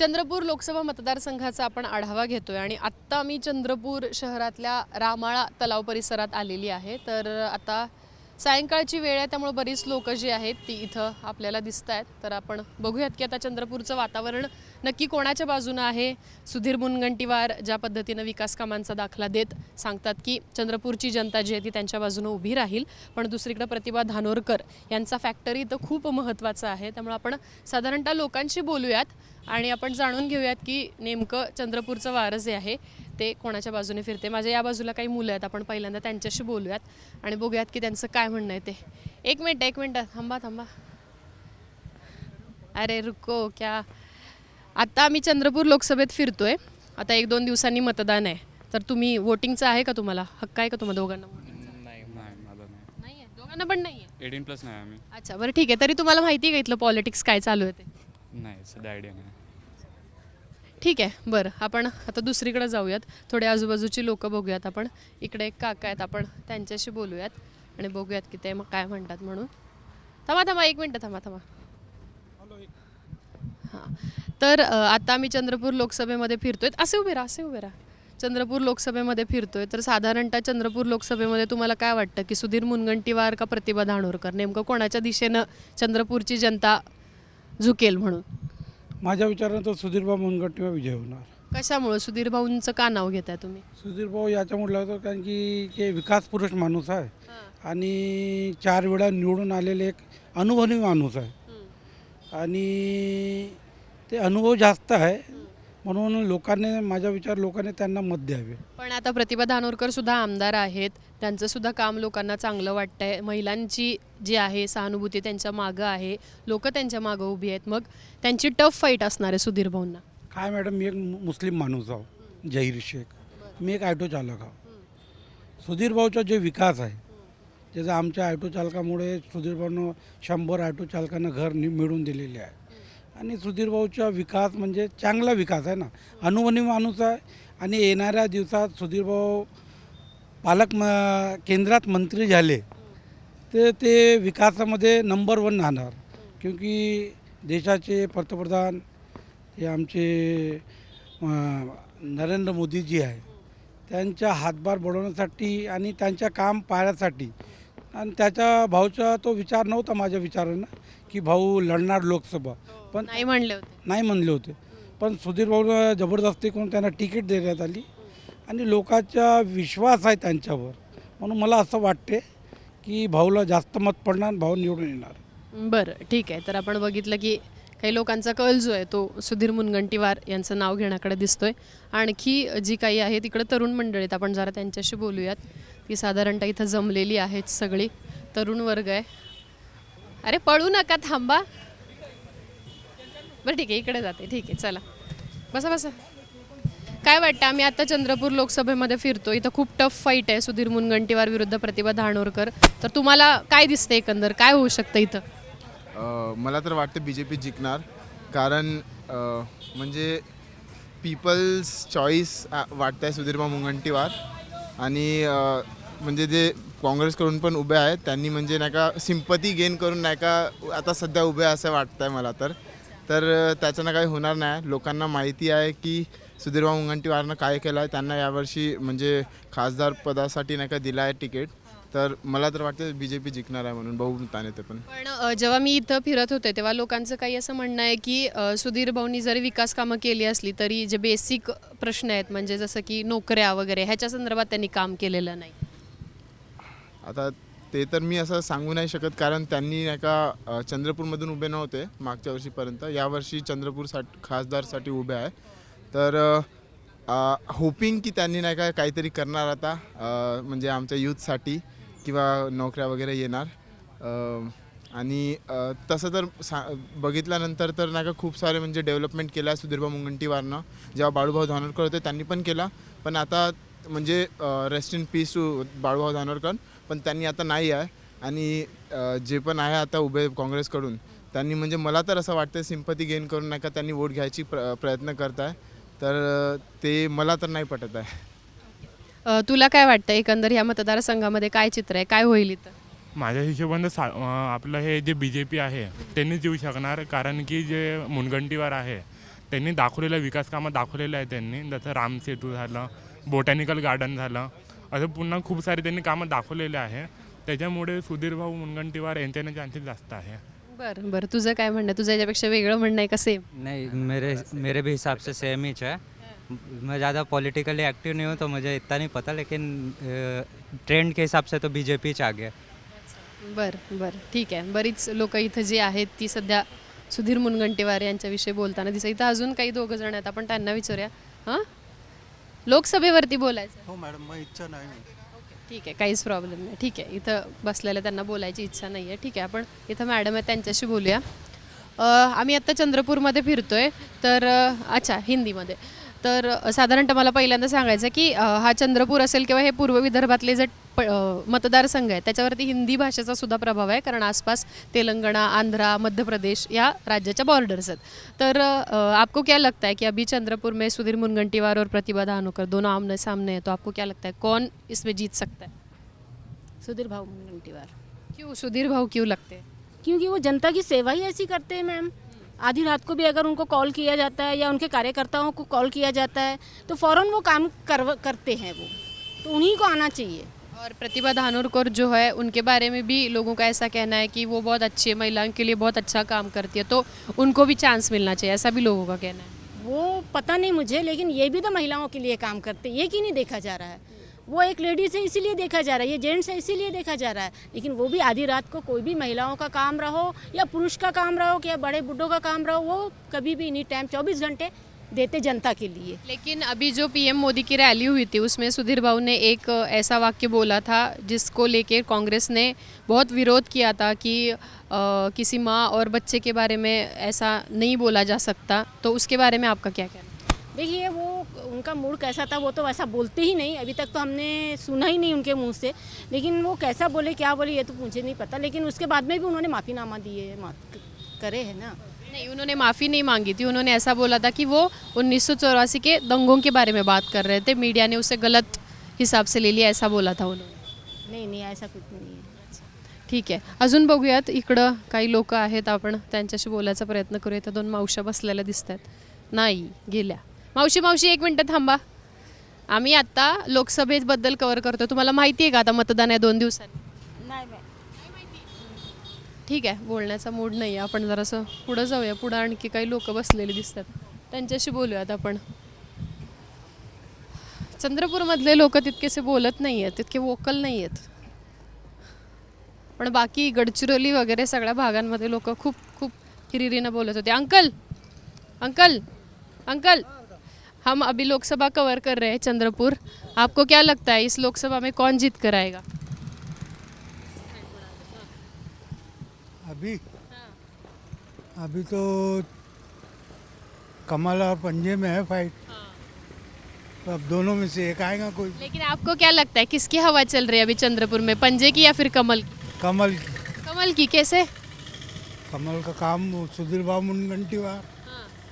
चंद्रपूर लोकसभा मतदारसंघाचा आपण आढावा घेतोय आणि आत्ता मी चंद्रपूर शहरातल्या रामाळा तलाव परिसरात आलेली आहे. तर आता सायंकाळची वेळ आहे त्यामुळे बरीच लोक जी आहेत ती इथं आपल्याला दिसत आहेत तर आपण बघूयात की आता चंद्रपूरचं वातावरण नक्की कोणाच्या बाजूनं आहे? सुधीर मुनगंटीवार ज्या पद्धतीनं विकास कामांचा दाखला देत सांगतात की चंद्रपूरची जनता जी आहे ती त्यांच्या बाजूनं उभी राहील. पण दुसरीकडे प्रतिभा धानोरकर यांचा फॅक्टरी इथं खूप महत्त्वाचा आहे. त्यामुळे आपण साधारणतः लोकांशी बोलूयात. आणि आपण जाणून घेऊयात की नेमकं चंद्रपूरचं वारं जे आहे ते कोणाच्या बाजूने फिरते? माझ्या या बाजूला काही मुलं आहेत आपण पहिल्यांदा त्यांच्याशी बोलूयात आणि बघूयात की त्यांचं काय म्हणणं आहे ते. एक मिनटं एक मिनटं. थांबा थांबा. अरे रुको क्या? आता आम्ही चंद्रपूर लोकसभेत फिरतोय. आता एक दोन दिवसांनी मतदान आहे. तर तुम्ही वोटिंगचं आहे का तुम्हाला? हक्क आहे का तुम्हाला दोघांना नाही. नाही आहे? दोघांना पण नाही आहे? एटीन प्लस नाही आम्ही. अच्छा बरं ठीक आहे. तरी तुम्हाला माहिती आहे का इथलं पॉलिटिक्स काय चालू आहे ते? नाही सध्या आयडिया नाही. ठीक आहे बरं. आपण आता दुसरीकडे जाऊयात. थोडे आजूबाजूची लोक बघूयात आपण. इकडे एक काका आहेत आपण त्यांच्याशी बोलूयात आणि बघूयात की ते मग काय म्हणतात म्हणून. थांबा थांबा एक मिनटं थांबा थांबा. हां. तर आता आम्ही चंद्रपूर लोकसभेमध्ये फिरतोय. असे उभे राहा असे उभे राहा. चंद्रपूर लोकसभेमध्ये फिरतोय. तर साधारणतः चंद्रपूर लोकसभेमध्ये तुम्हाला काय वाटतं की सुधीर मुनगंटीवार का प्रतिभा धानोरकर? नेमकं कोणाच्या दिशेनं चंद्रपूरची जनता झुकेल म्हणून? माझ्या विचारानं तर सुधीरभाऊ मुनगंटीवार विजय होणार. कशामुळे? सुधीर भाऊंचं का नाव घेताय तुम्ही? सुधीरभाऊ याच्यामुळे लागतो कारण की ते विकास पुरुष माणूस आहे आणि चार वेळा निवडून आलेले एक अनुभवी माणूस आहे. आणि ते अनुभव जास्त आहे. म्हणून लोकांनी माझा विचार लोकांनी त्यांना मत द्यावे. पण आता प्रतिभा धानोरकर सुद्धा आमदार आहेत. त्यांचं सुद्धा काम लोकांना चांगलं वाटतंय. महिलांची जी आहे सहानुभूती त्यांच्या मागं आहे. लोक त्यांच्या मागं उभी आहेत. मग त्यांची टफ फाईट असणार आहे सुधीर भाऊंना. काय मॅडम मी एक मुस्लिम माणूस आहो जहीर शेख. मी एक ॲटो चालक आहो. सुधीरभाऊचा जे विकास आहे त्याचा आमच्या ॲटो चालकामुळे सुधीरभाऊनं शंभर ॲटो चालकांना घर नि मिळवून दिलेले आहे. आणि सुधीरभाऊचा विकास म्हणजे चांगला विकास आहे ना. अनुभवी माणूस आहे आणि येणाऱ्या दिवसात सुधीरभाऊ पालक म केंद्रात मंत्री झाले तर ते विकासामध्ये नंबर वन राहणार. क्योंकि देशाचे पंतप्रधान हे आमचे नरेंद्र मोदीजी आहे. त्यांच्या हातभार बढवण्यासाठी आणि त्यांच्या काम पाहण्यासाठी. आणि त्याच्या भाऊचा तो विचार नव्हता माझ्या विचारानं की भाऊ लढणार लोकसभा. पण नाही म्हणले होते. नाही म्हणले होते. पण सुधीर भाऊ जबरदस्ती करून त्यांना तिकीट देण्यात आली. आणि लोकांचा विश्वास आहे त्यांच्यावर. म्हणून मला असं वाटते की भाऊला जास्त मत पडणार भाऊ निवडून येणार. बरं ठीक आहे. तर आपण बघितलं की काही लोकांचा कल जो आहे तो सुधीर मुनगंटीवार यांचं नाव घेण्याकडे दिसतोय. आणखी जी काही आहे तिकडे तरुण मंडळीत आपण जरा त्यांच्याशी बोलूयात. ती साधारणतः इथं जमलेली आहेत सगळी. तरुण वर्ग आहे. अरे पळू नका थांबा. बरं ठीक आहे इकडे जाते. ठीक आहे चला. बसा बसा. काय वाटतं आम्ही आता चंद्रपूर लोकसभेमध्ये फिरतो इथं खूप टफ फाईट आहे. सुधीर मुनगंटीवार विरुद्ध प्रतिभा धानोरकर. तर तुम्हाला काय दिसतं एकंदर? काय होऊ शकतं इथं? अ, मला तर वाटतं बी जे पी जिंकणार. कारण अ, म्हणजे पीपल्स चॉईस वाटतं आहे सुधीरभाऊ मुनगंटीवार. आणि अ, म्हणजे जे काँग्रेसकडून पण उभे आहेत त्यांनी म्हणजे नाही का सिंपती गेन करून नाही का आता सध्या उभे आहे असं वाटतं आहे मला तर. तर अ, त्याच्यानं काही होणार नाही. लोकांना माहिती आहे की सुधीरभाऊ मुनगंटीवारनं काय केलं आहे त्यांना यावर्षी म्हणजे खासदार पदासाठी नाही का दिलं आहे तिकीट. तर मला तर वाटतं बी जे पी जिंकणार आहे म्हणून बहुमताने ते पण. पण जेव्हा मी इथं फिरत होते तेव्हा लोकांचं काही असं म्हणणं आहे की सुधीर भाऊनी जरी विकास कामं केली असली तरी जे बेसिक प्रश्न आहेत म्हणजे जसं की नोकऱ्या वगैरे ह्याच्या संदर्भात त्यांनी काम केलेलं नाही. आता ते तर मी असं सांगू नाही शकत कारण त्यांनी नाही का चंद्रपूरमधून उभे नव्हते मागच्या वर्षीपर्यंत. यावर्षी चंद्रपूरसाठी खासदारसाठी उभे आहे. तर होपिंग की त्यांनी नाही का काहीतरी करणार आता म्हणजे आमच्या यूथसाठी किंवा नोकऱ्या वगैरे येणार. आणि तसं तर सा बघितल्यानंतर तर नाही का खूप सारे म्हणजे डेव्हलपमेंट केलं आहे सुधीरभाऊ मुनगंटीवारनं. जेव्हा बाळूभाऊ धानोरकर होते त्यांनी पण केला. पण आता म्हणजे rest in peace to Balubhau Dhanorkar. पण त्यांनी आता नाही आहे. आणि जे पण आहे आता उभे काँग्रेसकडून त्यांनी म्हणजे मला तर असं वाटतं सिंपती गेन करून नाही का त्यांनी वोट घ्यायची प्र प्रयत्न करत आहे तर ते मला तर नाही पटत आहे. तुला काय वाटतं एकंदर ह्या मतदारसंघामध्ये काय चित्र आहे? काय होईल इथं? माझ्या हिशोबानं सा आपलं हे जे बी जे पी आहे त्यांनीच येऊ शकणार. कारण की जे मुनगंटीवार आहे त्यांनी दाखवलेलं विकास कामं दाखवलेलं आहे त्यांनी. जसं राम सेतू झालं बोटॅनिकल गार्डन झालं असं पुन्हा खूप सारे त्यांनी कामं दाखवलेले आहे. त्याच्यामुळे सुधीर भाऊ मुनगंटीवार यांच्याने चान्सेस जास्त आहे. बरं बरं. तुझं काय म्हणणं? आहे? तुझं याच्यापेक्षा वेगळं म्हणणं आहे का सेम नहीं मेरे मेरे भी हिसाब से सेम ही है मैं ज़्यादा पॉलिटिकली एक्टिव नहीं हूँ तो मुझे इतना नहीं पता लेकिन ट्रेंड के हिसाब से तो बीजेपी च आगे है. बरं बरं. ठीक आहे. बरीच लोक इथं जी आहेत ती सध्या सुधीर मुनगंटीवार यांच्याविषयी बोलताना दिसत इथं अजून काही दोघं जण आहेत. आपण त्यांना विचारूया. हां? लोकसभेवरती बोलायचं? हो मॅडम मग इच्छा नाही. ठीक आहे काहीच प्रॉब्लेम नाही. ठीक आहे इथं बसलेल्या त्यांना बोलायची इच्छा नाही आहे ठीक आहे आपण इथं मॅडम आहे त्यांच्याशी बोलूया. अ, आम्ही आत्ता चंद्रपूरमध्ये फिरतोय तर अ, अच्छा हिंदीमध्ये. तर अ, साधारणतः मला पहिल्यांदा सांगायचं आहे की अ, हा चंद्रपूर असेल किंवा हे पूर्व विदर्भातले जे प मतदारसंघ आहे. त्याच्यावरती हिंदी भाषेचा सुद्धा प्रभाव आहे कारण आसपास तेलंगणा आंध्रा मध्य प्रदेश या राज्याच्या बॉर्डर्स आहेत. तर आपको क्या लगता है कि अभी चंद्रपुर में सुधीर मुनगंटीवार और प्रतिभा धानुकर दोनों आमने सामने हैं तो आपको क्या लगता है कौन इसमें जीत सकता है? सुधीर भाव मुनगंटीवार। क्यों सुधीर भाऊ क्यों लगते हैं? क्योंकि वो जनता की सेवा ही ऐसी करते हैं मैम। आधी रात को भी अगर उनको कॉल किया जाता है या उनके कार्यकर्ताओं को कॉल किया जाता है तो फ़ौरन वो काम कर करते हैं वो। तो उन्हीं को आना चाहिए। और प्रतिभा धानोरकर जो है, उनके बारे में भी लोगों का ऐसा कहना है कि वो बहुत अच्छी महिलाओं के लिए बहुत अच्छा काम करती है तो उनको भी चांस मिलना चाहिए, ऐसा भी लोगों का कहना है। वो पता नहीं मुझे, लेकिन ये भी तो महिलाओं के लिए काम करते ये क्यों नहीं देखा जा रहा है? वो एक लेडीज़ है, इसीलिए देखा जा रहा है, ये जेंट्स है, इसीलिए देखा जा रहा है। लेकिन वो भी आधी रात को कोई भी महिलाओं का काम रहो, या पुरुष का काम रहो, या बड़े बुढ़ों का काम रहो, वो कभी भी एनी टाइम चौबीस घंटे देते जनता के लिए। लेकिन अभी जो पीएम मोदी की रैली हुई थी उसमें सुधीर भाऊ ने एक ऐसा वाक्य बोला था जिसको लेके कांग्रेस ने बहुत विरोध किया था कि अ, किसी माँ और बच्चे के बारे में ऐसा नहीं बोला जा सकता। तो उसके बारे में आपका क्या कहना देखिए वो उनका मूड कैसा था वो तो वैसा बोलते ही नहीं अभी तक तो हमने सुना ही नहीं उनके मुँह से। लेकिन वो कैसा बोले क्या बोले ये तो मुझे नहीं पता लेकिन उसके बाद में भी उन्होंने माफ़ीनामा दिए मा- करे है ना। नहीं उन्होंने माफ़ी नहीं मांगी थी। उन्होंने ऐसा बोला था कि वो उन्नीस के दंगों के बारे में बात कर रहे थे। मीडिया ने उसे गलत हिसाब से ले लिया ऐसा बोला था उन्होंने। नहीं नहीं ऐसा कुछ नहीं है। ठीक आहे अजून बघूयात इकडं काही लोक आहेत आपण त्यांच्याशी बोलायचा प्रयत्न करूया त्या दोन मावश्या बसलेल्या दिसत आहेत नाही गेल्या. मावशी मावशी एक मिनटं थांबा. आम्ही आत्ता लोकसभेबद्दल कव्हर करतो तुम्हाला माहिती आहे का आता मतदान आहे दोन दिवसांनी? ठीक आहे बोलण्याचा मूड नाही आहे आपण जरासं पुढं जाऊया. पुढं आणखी काही लोक बसलेली दिसतात. त्यांच्याशी बोलूयात आपण. चंद्रपूरमधले लोक तितकेसे बोलत नाही आहेत तितके वोकल नाही आहेत पण बाकी गडचिरोली वगैरे सगळ्या भागांमध्ये लोक खूप खूप हिरिरीनं बोलत होते. अंकल! अंकल! अंकल! हम अभी लोकसभा कवर कर रहे हैं चंद्रपुर. आपको क्या लगता है इस लोकसभा में कौन जीत कर आएगा? अभी? हाँ। अभी तो कमल और पंजे में है फाइट हाँ। तो अब दोनों में से एक आएगा कोई। लेकिन आपको क्या लगता है किसकी हवा चल रही है अभी चंद्रपुर में पंजे की या फिर कमल की? कमल की। कमल की कैसे? कमल का काम सुधीर बाबू मुनगंटीवार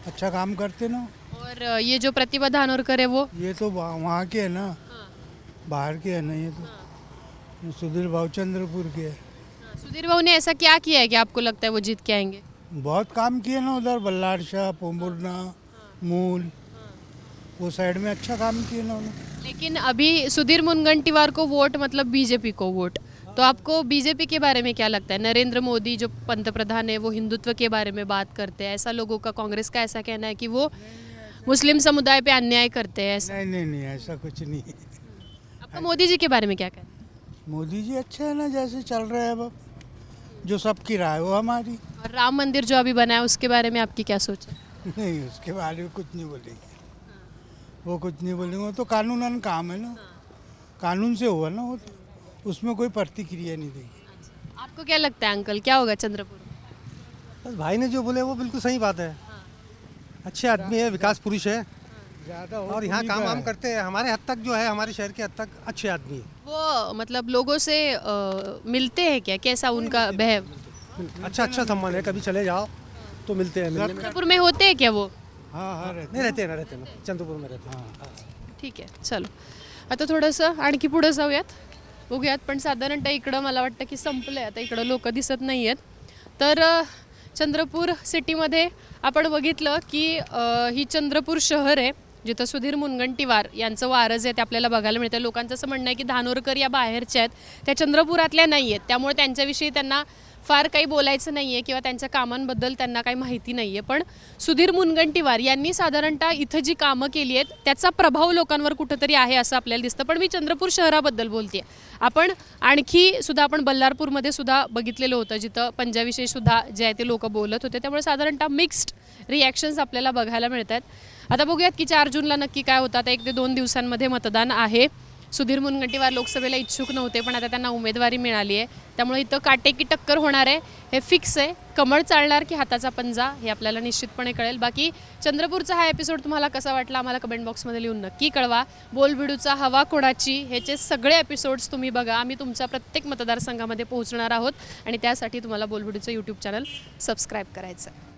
अच्छा काम करते ना। और ये जो प्रतिभा धानोरकर है वो? ये तो वहाँ के है ना। बाहर के है ना ये तो। ये सुधीर बाबू चंद्रपुर के है। सुधीर भाऊ ने ऐसा क्या किया है कि आपको लगता है वो जीत के आएँगे? बहुत काम किए ना उधर बल्लार शाह पोम्बुरना मूल वो साइड में अच्छा काम किए ना उन्होंने। लेकिन अभी सुधीर मुनगंटीवार को वोट मतलब बीजेपी को वोट तो आपको बीजेपी के बारे में क्या लगता है? नरेंद्र मोदी जो पंतप्रधान है वो हिंदुत्व के बारे में बात करते हैं ऐसा लोगों का कांग्रेस का ऐसा कहना है कि वो मुस्लिम समुदाय पे अन्याय करते हैं ऐसा? नहीं नहीं नहीं ऐसा कुछ नहीं। है आपका मोदी जी के बारे में क्या कहना है? मोदी जी अच्छे हैं ना जैसे चल रहे हैं अब। जो सबकी राय वो हमारी। और राम मंदिर जो अभी बना है उसके बारे में आपकी क्या सोच है? नहीं उसके बारे में कुछ नहीं बोलेंगे। वो कुछ नहीं बोलेंगे वो तो कानूनन काम है ना। कानून से हुआ ना वो तो। उसमें कोई प्रतिक्रिया नहीं देगी। आपको क्या लगता है अंकल? क्या होगा चंद्रपुर में? बस भाई ने जो बोले वो बिल्कुल सही बात है। अच्छे आदमी है विकास पुरुष है। ज़्यादा और यहाँ काम वाम करते हैं। हमारे हद तक जो है हमारे शहर के हद तक अच्छे आदमी है। वो मतलब लोगों से अ, मिलते हैं क्या? कैसा उनका बहव अच्छा अच्छा संबंध है कभी चले जाओ तो मिलते हैं मिलने में। चंद्रपुर में होते हैं क्या वो? हाँ हाँ रहते नहीं रहते ना रहते ना चंद्रपुर में रहते हैं। हाँ। ठीक आहे चलो। आता थोडंसं आणखी पुढं जाऊयात? बघूयात पण साधारणतः इकडं मला वाटतं की संपलं आहे आता इकडं लोक दिसत नाही आहेत तर अ, चंद्रपूर सिटीमध्ये आपण बघितलं की अ, ही चंद्रपूर शहर आहे. जिथं सुधीर मुनगंटीवार यांचं वारज आहे ते आपल्याला बघायला मिळतं. लोकांचं असं म्हणणं आहे की धानोरकर या बाहेरच्या आहेत. त्या चंद्रपुरातल्या नाही आहेत. त्यामुळे त्यांच्याविषयी त्यांना फार काही बोलायचं नाही आहे किंवा त्यांच्या कामांबद्दल त्यांना काही माहिती नाही आहे. पण सुधीर मुनगंटीवार यांनी साधारणतः इथं जी कामं केली आहेत त्याचा प्रभाव लोकांवर कुठंतरी आहे असं आपल्याला दिसतं. पण मी चंद्रपूर शहराबद्दल बोलते आपण आणखी सुद्धा आपण बल्लारपूरमध्ये सुद्धा बघितलेलं होतं जिथं पंजाविषयी सुद्धा जे आहे ते लोक बोलत होते. त्यामुळे साधारणतः मिक्स्ड रिॲक्शन्स आपल्याला बघायला मिळत आहेत आता बघूयात की चार जूनला नक्की काय होतं. आता एक ते दोन दिवसांमध्ये मतदान आहे. सुधीर मुनगंटीवार लोकसभेला इच्छुक नव्हते पण आता त्यांना उमेदवारी मिळाली आहे. त्यामुळे इथं काटेकी टक्कर होणार आहे. हे फिक्स आहे. कमळ चालणार की हाताचा पंजा हे आपल्याला निश्चितपणे कळेल. बाकी चंद्रपूरचा हा एपिसोड तुम्हाला कसा वाटला आम्हाला कमेंट बॉक्समध्ये लिहून नक्की कळवा. बोलबिडूचा हवा कोणाची ह्याचे सगळे एपिसोड्स तुम्ही बघा. आम्ही तुमच्या प्रत्येक मतदारसंघामध्ये पोहोचणार आहोत. आणि त्यासाठी तुम्हाला बोलबिडूचं यूट्यूब चॅनल सबस्क्राईब करायचं आहे.